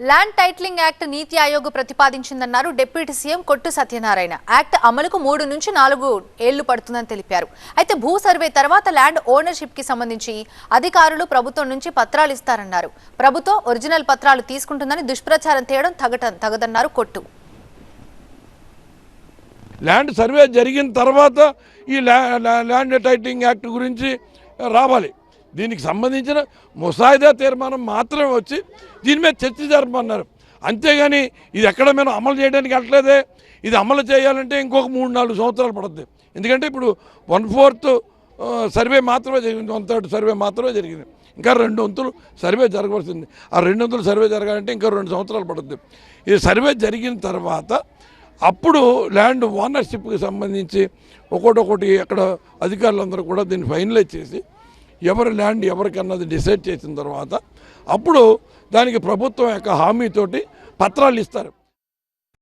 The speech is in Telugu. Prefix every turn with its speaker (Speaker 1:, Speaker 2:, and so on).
Speaker 1: ల్యాండ్ టైటిలింగ్ యాక్ట్ నీతి ఆయోగ్ ప్రతిపాదించిందన్నారు డిప్యూటీ సీఎం కొట్టు సత్యనారాయణ యాక్ట్ అమలుకు మూడు నుంచి నాలుగు ఏళ్ళు పడుతుందని తెలిపారు అయితే భూ సర్వే తర్వాత ల్యాండ్ ఓనర్షిప్కి సంబంధించి అధికారులు ప్రభుత్వం నుంచి పత్రాలు ఇస్తారన్నారు ప్రభుత్వం ఒరిజినల్ పత్రాలు తీసుకుంటుందని దుష్ప్రచారం చేయడం తగట తగదన్నారు కొట్టు
Speaker 2: ల్యాండ్ సర్వే జరిగిన తర్వాత ఈ ల్యాండ్ టైటిలింగ్ యాక్ట్ గురించి రావాలి దీనికి సంబంధించిన ముసాయిదా తీర్మానం మాత్రమే వచ్చి దీని మీద చర్చ జరపమన్నారు. అంతేగాని ఇది ఎక్కడ మేము అమలు చేయడానికి వెళ్ళలేదే ఇది అమలు చేయాలంటే ఇంకొక మూడు నాలుగు సంవత్సరాలు పడుతుంది ఎందుకంటే ఇప్పుడు వన్ ఫోర్త్ సర్వే మాత్రమే జరిగింది. వన్ థర్డ్ సర్వే మాత్రమే జరిగింది. ఇంకా రెండు వంతులు సర్వే జరగవలసింది. ఆ రెండు వంతులు సర్వే జరగాలంటే ఇంకా రెండు సంవత్సరాలు పడుతుంది ఈ సర్వే జరిగిన తర్వాత అప్పుడు ల్యాండ్ ఓనర్షిప్కి సంబంధించి ఒకటొకటి అక్కడ అధికారులందరూ కూడా దీన్ని ఫైనలైజ్ చేసి ఎవరి ల్యాండ్ ఎవరికన్నది డిసైడ్ చేసిన తర్వాత అప్పుడు దానికి ప్రభుత్వం యొక్క హామీతోటి పత్రాలు ఇస్తారు.